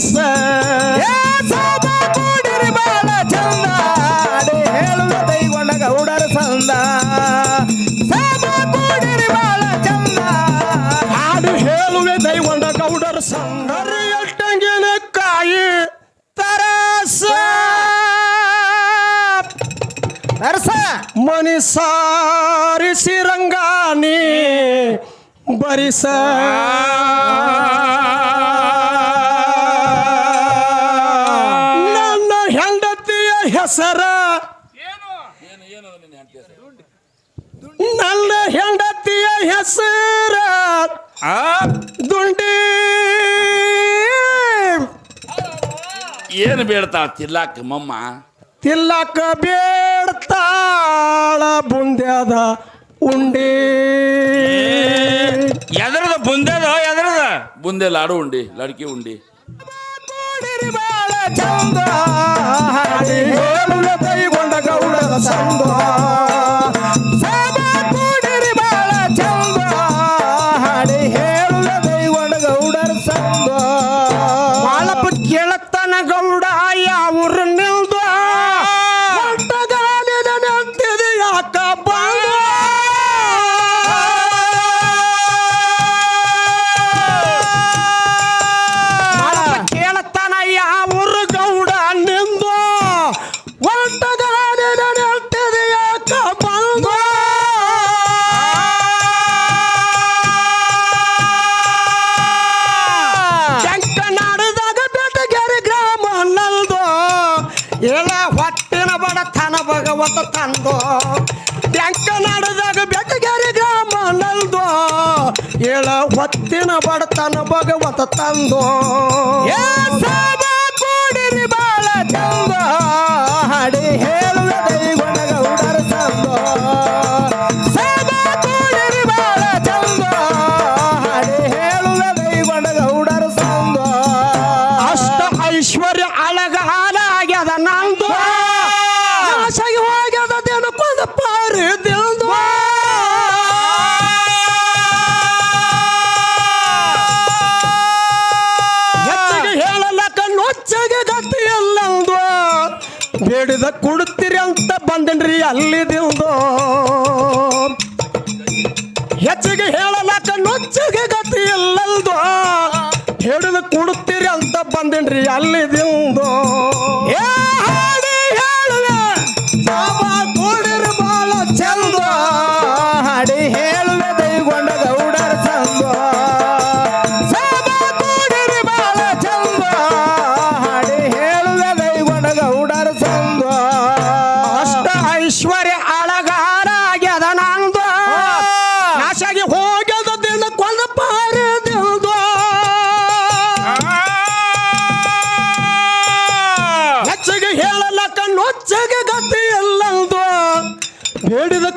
ಸಾಬ ಕೂಡಿರಿ ಬಾಳ ಚಂದ. ಹೇಳುವ ದೈಗೊಂಡ ಗೌಡರ ಸಂದ. ಕೂಡಿರಿ ಬಾಳ ಚಂದ. ಹಾಡು ಹೇಳುವೆ ಗೌಡರ ಸಂದರಿ ಎಟ್ಟಂಗಿನ ಕಾಯಿ ತರಸ. ತರಸ. ಮನಿ ಸಾರಿಸಿ ರಂಗಾನಿ ಬರಿಸ. ಹೆಸರ? ನನ್ನ ಹೆಂಡತಿಯ ಹೆಸರ? ದುಂಡಿ. ಏನು ಬೇಡ್ತಾಳ ತಿರ್ಲಾಕ ಮಮ್ಮ? ತಿಲ್ಲಕ ಬೇಡ್ತಾಳ ಬುಂದ್ಯಾದ ಉಂಡಿ. ಎದ್ರದ ಬುಂದೆದ ಎದ್ರದ? ಬುಂದೆ ಲಾಡು ಉಂಡಿ ಲಡ್ಕಿ ಉಂಡಿ. ಚಂದ ಹಾಡಿ. ಕೈಗೊಂಡ ದೈಗೊಂಡ ಗೌಡರ ಸಂದ ತಂದು ನಾಡದಾಗ ಬೆಟ್ಟಗೇರಿ ಗ್ರಾಮ ನಲ್ದು. ಏಳ ಹೊತ್ತಿನ ಬಡತನ ಭಗವತ ತಂದು. ಕೂಡಿರಿ ಬಾಳ ಚಂದ. ಹಾಡಿ ಹೇಳುವ ಬೇಡಿದ ಕೊಡುತ್ತೀರಿ ಅಂತ ಬಂದನ್ರಿ ಅಲ್ಲಿ ದಿಲ್ದು ಹೆಚ್ಚಿಗೆ ಹೇಳಲಕ ನುಚ್ಚಿಗೆ ಗತಿ ಎಲ್ಲಲ್ದು ಹೇಳಿದ ಕೊಡುತ್ತೀರಿ ಅಂತ ಬಂದನ್ರಿ ಅಲ್ಲಿ ದಿಂದು ಏ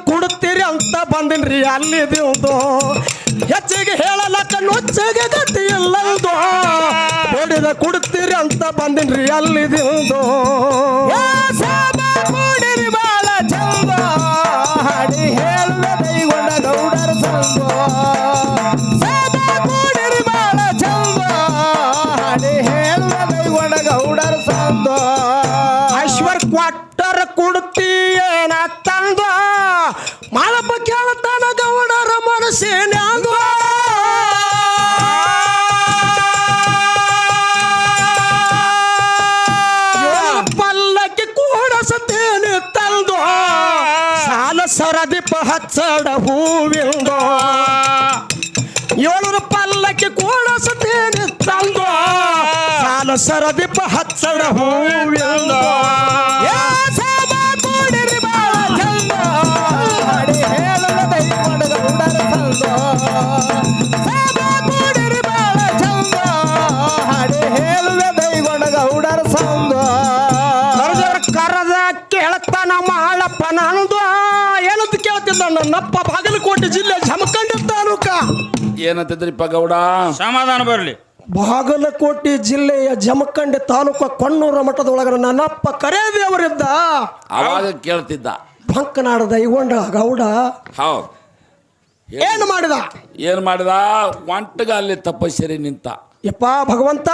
ಕೊಡುತ್ತೀರಿ ಅಂತ ಬಂದಿನ್ರಿ. ಅಲ್ಲಿ ದೇವ್ದು ಹೆಚ್ಚಿಗೆ ಹೇಳಲಕ್ಕ ನೊಚ್ಚಗೆ ಗತಿ ಇಲ್ಲದು ಹೊಡೆದ ಕೊಡುತ್ತೀರಿ ಅಂತ ಬಂದಿನ್ರಿ. ಅಲ್ಲಿ ದಿಂದು ಸಾಲ ಸರದಿಪ ಹಚ್ಚಡ ಹೂವಿಂದ ಏಳು ಪಲ್ಲಕ್ಕೆ ಕೂಡಸತೇನೆ ತಂದು ಸಾಲ ಸರದಿಪ ಹಚ್ಚಡ ಹೂವಿಂದು ನನ್ನಪ್ಪ ಬಾಗಲಕೋಟೆ ಜಿಲ್ಲೆ ಜಮಖಂಡ ತಾಲೂಕ. ಏನಂತಿದ್ರಿಪ್ಪ ಗೌಡ ಸಮಾಧಾನ ಬರಲಿ. ಬಾಗಲಕೋಟೆ ಜಿಲ್ಲೆಯ ಜಮಖಂಡಿ ತಾಲೂಕ ಕೊಣ್ಣೂರ ಮಠದೊಳಗ ನನ್ನಪ್ಪ ಕರೇದೇವರಿದ್ದ ಅವಾಗ ಕೇಳ್ತಿದ್ದ. ಬಂಕನಾಡ ಇಗೊಂಡ ಗೌಡ. ಹೌದು. ಏನು ಮಾಡಿದ? ಏನು ಮಾಡಿದ? ಒಂಟಗ ಅಲ್ಲಿ ತಪಸ್ಸರಿ ನಿಂತ. ಯಪ್ಪ ಭಗವಂತ!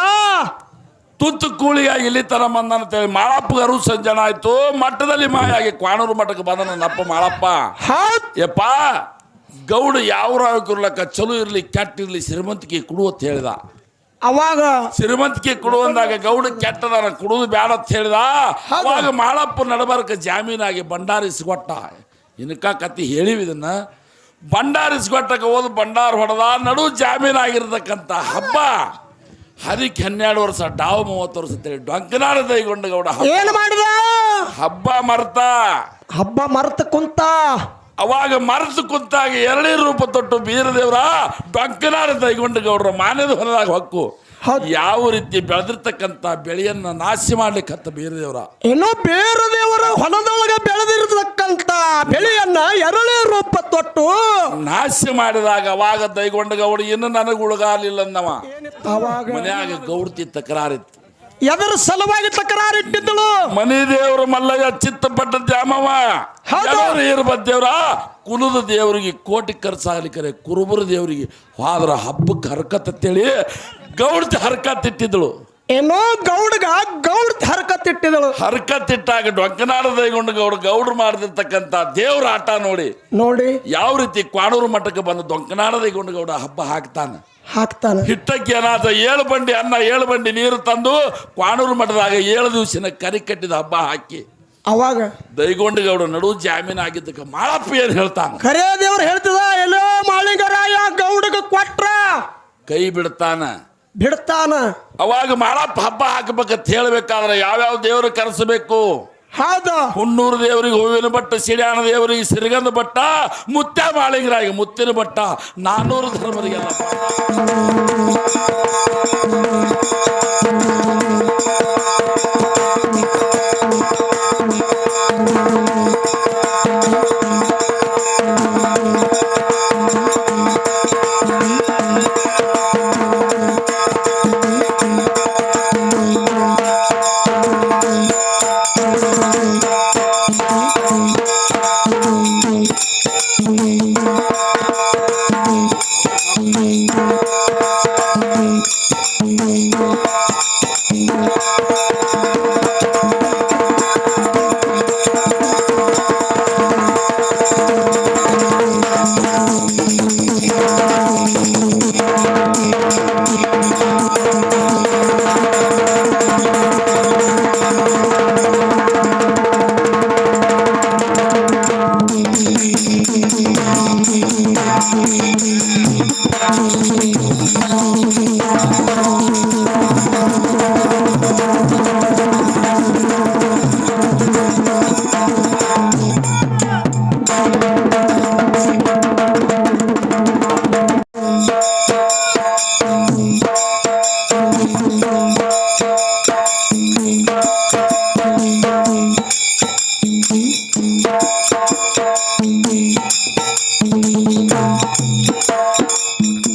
ತುತ್ತು ಕೂಳಿಯಾಗಿ ಇಲ್ಲಿ ತರ ಬಂದ ಅಂತೇಳಿ ಮಾಳಪ್ಪಗರು ಸಂಜನ ಆಯ್ತು. ಮಠದಲ್ಲಿ ಮಾಯಾಗಿ ಕ್ವಾಣೂರು ಮಠಕ್ಕೆ ಬಂದನ ನಪ್ಪ ಮಾಳಪ್ಪ. ಯಪ್ಪ ಗೌಡ ಯಾವ ರಾಯಕರ್ಲಕ್ಕ ಚಲೋ ಇರ್ಲಿ ಕೆಟ್ಟ ಇರ್ಲಿ ಶ್ರೀಮಂತಿಕೆ ಕೊಡು ಅಂತ ಹೇಳಿದ. ಅವಾಗ ಶ್ರೀಮಂತಿಕೆ ಕೊಡುವಂದಾಗ ಗೌಡ ಕೆಟ್ಟದನ ಕೊಡುವುದು ಬೇಡ ಅಂತ ಹೇಳಿದ. ಅವಾಗ ಮಾಳಪ್ಪ ನಡಬರ್ಕ ಜಾಮೀನಾಗಿ ಭಂಡಾರಿಸ್ಕೊಟ್ಟ. ಇನ್ಕ ಕತ್ತಿ ಹೇಳಿವಿ ಇದನ್ನ. ಭಂಡಾರಿಸ್ಕೊಟ್ಟಕ್ಕೆ ಹೋದ ಭಂಡಾರ ಹೊಡೆದ ನಡು ಜಾಮೀನಾಗಿರ್ತಕ್ಕಂಥ ಹಬ್ಬ. ಹರಿಕ್ ಹನ್ನೆರಡು ವರ್ಷ ಡಾವ್ ಮೂವತ್ತು ವರ್ಷ ಅಂತೇಳಿ ಡೊಂಕನಾಡ ದೈಗೊಂಡ ಗೌಡ ಹಬ್ಬ. ಏನ್ ಮಾಡಿದ ಹಬ್ಬ ಮರ್ತ. ಹಬ್ಬ ಮರ್ತ ಕುಂತ. ಅವಾಗ ಮರೆತು ಕುಂತಾಗ ಎರಡೇ ರೂಪ ತೊಟ್ಟು ಬೀರದೇವ್ರ ಡೊಂಕನಾಡ ದೈಗೊಂಡ ಗೌಡ್ರ ಮಾನ್ಯದ ಹೊಲದಾಗ ಹೊಕ್ಕು. ಯಾವ ರೀತಿ ಬೆಳೆದಿರ್ತಕ್ಕಂತ ಬೆಳೆಯನ್ನ ನಾಶ ಮಾಡ್ಲಿಕ್ಕತ್ತ ಬೀರದೇವ್ರ. ಏನೋ ಬೇರದೇವರ ಹೊಲದೊಳಗ ಬೆಳೆದಿರ್ತಕ್ಕಂತ ಬೆಳೆಯನ್ನ ಎರಳೇ ರೂಪ ತೊಟ್ಟು. ನಾಶ ಮಾಡಿದಾಗ ಅವಾಗ ದೈಗೊಂಡ ಗೌಡ ಇನ್ನು ನನಗೆ ಉಳಗಾಲಿಲ್ಲ ಅಂದವ ಅವಾಗ ಮನ್ಯಾಗ ಗೌರ್ತಿ ತಕರಾರಿತ್ತು. ಎದರ ಸಲುವಾಗಿ ತಕರಾರಿಟ್ಟಿದ್ದಳು. ಮನಿ ದೇವ್ರ ಮಲ್ಲಯ್ಯ ಚಿತ್ತಪಟ್ಟ ದ್ಯಾಮವ ಹೌದು. ಇರ್ಬದ್ದೇವ್ರ ಕುಲದ ದೇವರಿಗೆ ಕೋಟಿ ಖರ್ಚಾಗ್ಲಿಕ್ಕರೆ ಕುರುಬರ ದೇವರಿಗೆ ಹೋದ್ರ ಹಬ್ಬಕ್ಕೆ ಹರ್ಕತ್ತೇಳಿ ಗೌಡ್ತಿ ಹರ್ಕತ್ತಿಟ್ಟಿದ್ದಳು ಏನೋ ಗೌಡಗ ಗೌಡ್ ಹರಕತ್ತಿಟ್ಟಿದಳು. ಹರ್ಕತ್ತಿಟ್ಟಾಗ ಡೊಕ್ಕನಾಡ ದೈಗೊಂಡು ಗೌಡ ಗೌಡ್ರು ಮಾಡಿದಿರ್ತಕ್ಕಂಥ ದೇವ್ರ ಆಟ ನೋಡಿ ನೋಡಿ. ಯಾವ ರೀತಿ ಕ್ವಾಡೂರು ಮಠಕ್ಕೆ ಬಂದು ಡೊಂಕನಾಡ ದೈಗೊಂಡು ಗೌಡ ಹಬ್ಬ ಹಾಕ್ತಾನೆ. ಹಾಕ್ತಾನೆ. ಹಿಟ್ಟಕ್ಕೆ ಏನಾದ ಏಳು ಬಂಡಿ ಅನ್ನ ಏಳು ಬಂಡಿ ನೀರು ತಂದು ಕ್ವಾಣೂರು ಮಠದಾಗ ಏಳು ದಿವಸಿನ ಕರಿ ಕಟ್ಟಿದ ಹಬ್ಬ ಹಾಕಿ. ಅವಾಗ ದೈಗೊಂಡಗೌಡ ನಡು ಜಾಮೀನು ಆಗಿದ್ದಕ್ಕೆ ಮಾಳಪ್ಪ ಏನು ಹೇಳ್ತಾನೆ. ಕರೇ ದೇವ್ರು ಹೇಳ್ತದ ಎಲ್ಲೋ ಮಾಳಿಂಗರಾಯ ಗೌಡಗ ಕೊಟ್ರ. ಕೈ ಬಿಡ್ತಾನ. ಬಿಡ್ತಾನ. ಅವಾಗ ಮಾಡಪ್ಪ ಹಬ್ಬ ಹಾಕಬೇಕಂತ ಹೇಳ್ಬೇಕಾದ್ರೆ ಯಾವ್ಯಾವ ದೇವರು ಕರೆಸಬೇಕು? ಹೌದು. ಹುಣ್ಣೂರು ದೇವರಿಗೆ ಹೂವಿನ ಬಟ್ಟ ಸಿಡಿಯಾಣ ದೇವರಿಗೆ ಸಿರಿಗಂಧ ಬಟ್ಟ ಮುತ್ಯ ಮಾಳಿಂಗರಾಗಿ ಮುತ್ತಿನ ಬಟ್ಟ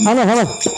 Hello, hello.